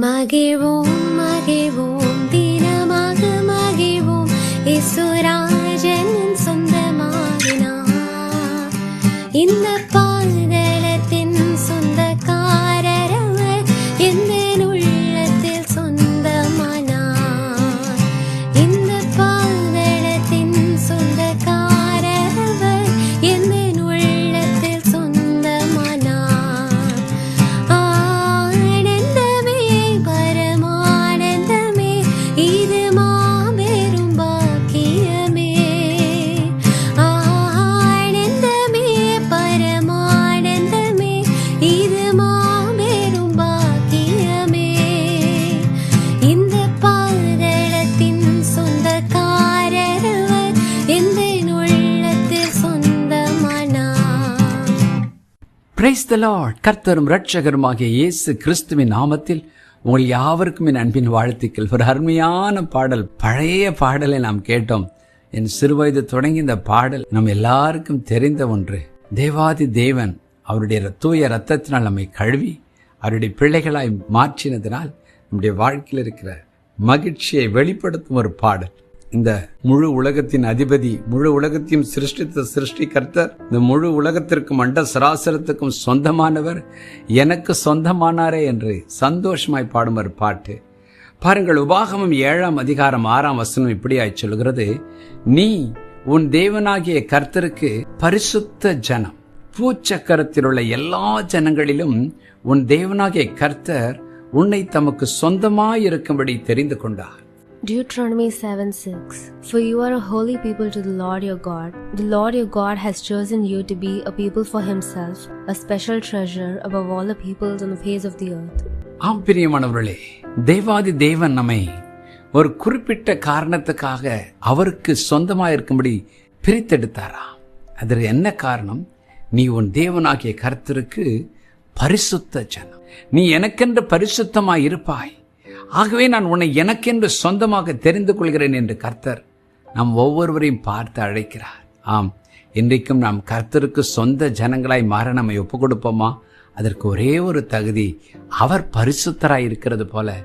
மகிழ்வோம் மகிழ்வோம் தினமாக மகிழ்வோம். இசுராஜன் சொந்தமாகினா இந்த பிரைஸ் த லார்ட் கர்த்தரும் ரட்சகருமாகிய இயேசு கிறிஸ்துவின் நாமத்தில் உங்கள் யாவருக்கும் என் அன்பின் வாழ்த்துக்கள். ஒரு அருமையான பாடல் பழைய பாடலை நாம் கேட்டோம். என் சிறுவயது தொடங்கி இந்த பாடல் நம் எல்லாருக்கும் தெரிந்த ஒன்று. தேவாதி தேவன் அவருடைய தூய ரத்தத்தினால் நம்மை கழுவி அவருடைய பிள்ளைகளாய் மாற்றினதினால் நம்முடைய வாழ்க்கையில் இருக்கிற மகிழ்ச்சியை வெளிப்படுத்தும் ஒரு பாடல். இந்த முழு உலகத்தின் அதிபதி முழு உலகத்தையும் சிருஷ்டித்த கர்த்தர் இந்த முழு உலகத்திற்கும் அண்ட சராசரத்துக்கும் சொந்தமானவர் எனக்கு சொந்தமானாரே என்று சந்தோஷமாய் பாடும் ஒரு பாட்டு. பாருங்கள் உபாகமம் ஏழாம் அதிகாரம் ஆறாம் வசனம் இப்படியாய் சொல்கிறது. நீ உன் தேவனாகிய கர்த்தருக்கு பரிசுத்த ஜனம். பூச்சக்கரத்தில் உள்ள எல்லா ஜனங்களிலும் உன் தேவனாகிய கர்த்தர் உன்னை தமக்கு சொந்தமாயிருக்கும்படி தெரிந்து கொண்டார். Deuteronomy 7 6 For you are a holy people to the Lord your God. The Lord your God has chosen you to be a people for himself, a special treasure above all the peoples on the face of the earth. ஆம் பிரியமானவர்களே தேவாதி தேவன் நம்மை ஒரு குறிப்பிட்ட காரணத்துக்காக அவருக்கு சொந்தமாயிருக்கும்படி பிரித்தெடுத்தாரா அதற்கு என்ன காரணம் நீ உன் தேவனாகிய கர்த்தருக்கு பரிசுத்த ஜனம் நீ எனக்கென்று பரிசுத்தமாய் இருப்பாய் ஆகவே நான் உன்னை எனக்கென்று சொந்தமாக தெரிந்து கொள்கிறேன் என்று கர்த்தர் நாம் ஒவ்வொருவரையும் பார்த்து அழைக்கிறார். ஆம் இன்றைக்கும் நாம் கர்த்தருக்கு சொந்த ஜனங்களாய் மாற நம்மை ஒப்புக் கொடுப்போமா அதற்கு ஒரே ஒரு தகுதி அவர் பரிசுத்தராய் இருக்கிறது போல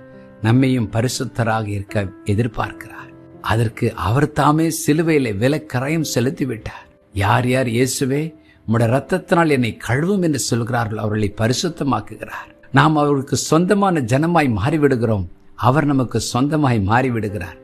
நம்மையும் பரிசுத்தராக இருக்க எதிர்பார்க்கிறார். அதற்கு அவர் தாமே சிலுவையில விலக்கரையும் செலுத்தி விட்டார் யார் யார் இயேசுவே உம்முடைய ரத்தத்தினால் என்னை கழுவும் என்று சொல்கிறார்கள் அவர்களை பரிசுத்தமாக்குகிறார். நாம் அவருக்கு சொந்தமான ஜனமாய் மாறிவிடுகிறோம். அவர் நமக்கு சொந்தமாய் மாறிவிடுகிறார்.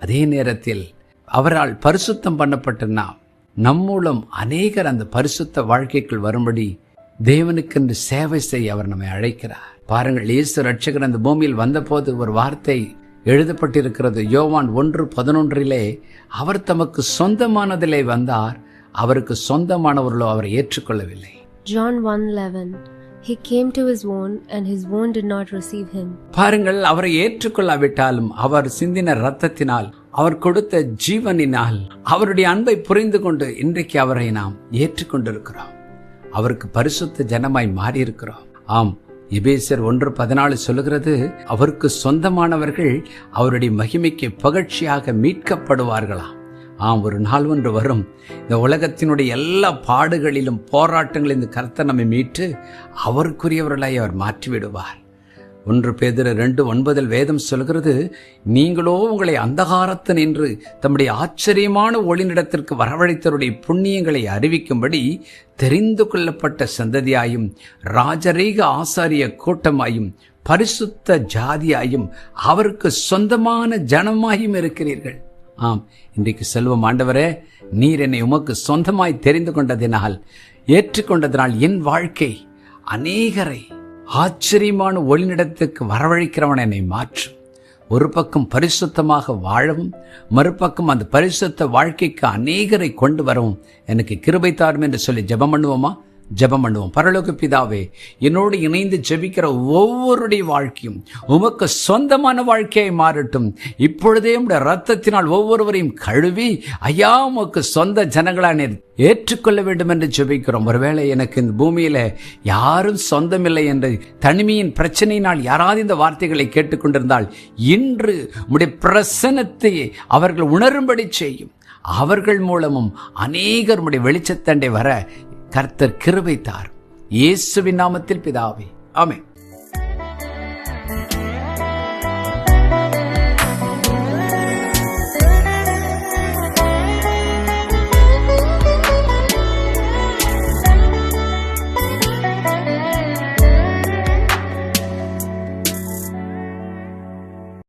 அதே நேரத்தில் அவரால் பரிசுத்தம் பண்ணப்பட்ட நாம் நம் மூலம் அநேகர் அந்த பரிசுத்த வாழ்க்கைக்குள் வரும்படி தேவனுக்கென்று சேவை செய்ய அவர் நம்மை அழைக்கிறார். பாருங்கள் இயேசு ரட்சகர் அந்த பூமியில் வந்தபோது ஒரு வார்த்தை எழுதப்பட்டிருக்கிறது. யோவான் ஒன்று பதினொன்றிலே அவர் தமக்கு சொந்தமானதிலே வந்தார் அவருக்கு சொந்தமானவர்களோ அவரை ஏற்றுக்கொள்ளவில்லை. John one eleven He came to his own and his own did not receive him. பாருங்கள் அவரை ஏற்றுக்கொள்ளாவிட்டாலும் அவர் சிந்தின ரத்தத்தினால் அவர் கொடுத்த ஜீவனினால் அவருடைய அன்பை புரிந்து கொண்டு இன்றைக்கு அவரை நாம் ஏற்றுக்கொண்டிருக்கிறோம். அவருக்கு பரிசுத்த ஜனமாய் மாறியிருக்கிறோம். ஆம் எபேசர் ஒன்று பதினாலு சொல்லுகிறது அவருக்கு சொந்தமானவர்கள் அவருடைய மகிமைக்கு பகழ்ச்சியாக மீட்கப்படுவார்களாம் ஆம் ஒரு நாள் ஒன்று வரும். இந்த உலகத்தினுடைய எல்லா பாடுகளிலும் போராட்டங்களில் இந்த கருத்தை நம்மை மீட்டு அவருக்குரியவர்களாய் அவர் மாற்றிவிடுவார். ஒன்று பேதிர ரெண்டு ஒன்பதில் வேதம் சொல்கிறது நீங்களோ உங்களை அந்தகாரத்து நின்று தம்முடைய ஆச்சரியமான ஒளிநிடத்திற்கு வரவழைத்தவருடைய புண்ணியங்களை அறிவிக்கும்படி தெரிந்து கொள்ளப்பட்ட சந்ததியாயும் ராஜரீக ஆசாரிய கூட்டமாயும் பரிசுத்த ஜாதியாயும் அவருக்கு சொந்தமான ஜனமாயும் இருக்கிறீர்கள். ஆம் இன்றைக்கு செல்வம் ஆண்டவரே நீர் என்னை உமக்கு சொந்தமாய் தெரிந்து கொண்டதினால் ஏற்றுக்கொண்டதினால் என் வாழ்க்கை அநேகரை ஆச்சரியமான ஒளிநிடத்துக்கு வரவழைக்கிறவன் என்னை மாற்றும். ஒரு பக்கம் பரிசுத்தமாக வாழவும் மறுபக்கம் அந்த பரிசுத்த வாழ்க்கைக்கு அநேகரை கொண்டு வரவும் எனக்கு கிருபை தாரும் என்று சொல்லி ஜெபம் பண்ணுவோமா? ஜெபம் பண்ணுவோம். பரலோக பிதாவே என்னோடு இணைந்து ஜெபிக்கிற ஒவ்வொருடைய வாழ்க்கையும் உமக்கு சொந்தமான வாழ்க்கையை மாறட்டும். இப்பொழுதே உடைய ரத்தத்தினால் ஒவ்வொருவரையும் கழுவி ஐயா உமக்கு சொந்த ஜனங்களான ஏற்றுக்கொள்ள வேண்டும் என்று ஜெபிக்கிறோம். ஒருவேளை எனக்கு இந்த பூமியில யாரும் சொந்தமில்லை என்று தனிமையின் பிரச்சனையினால் யாராவது இந்த வார்த்தைகளை கேட்டுக்கொண்டிருந்தால் இன்று உடைய பிரசனத்தை அவர்கள் உணரும்படி செய்யும். அவர்கள் மூலமும் அநேகர் உடைய வெளிச்சத்தண்டை வர கர்த்தர் கிருபை தார் இயேசுவின் நாமத்தில் பிதாவே. ஆமே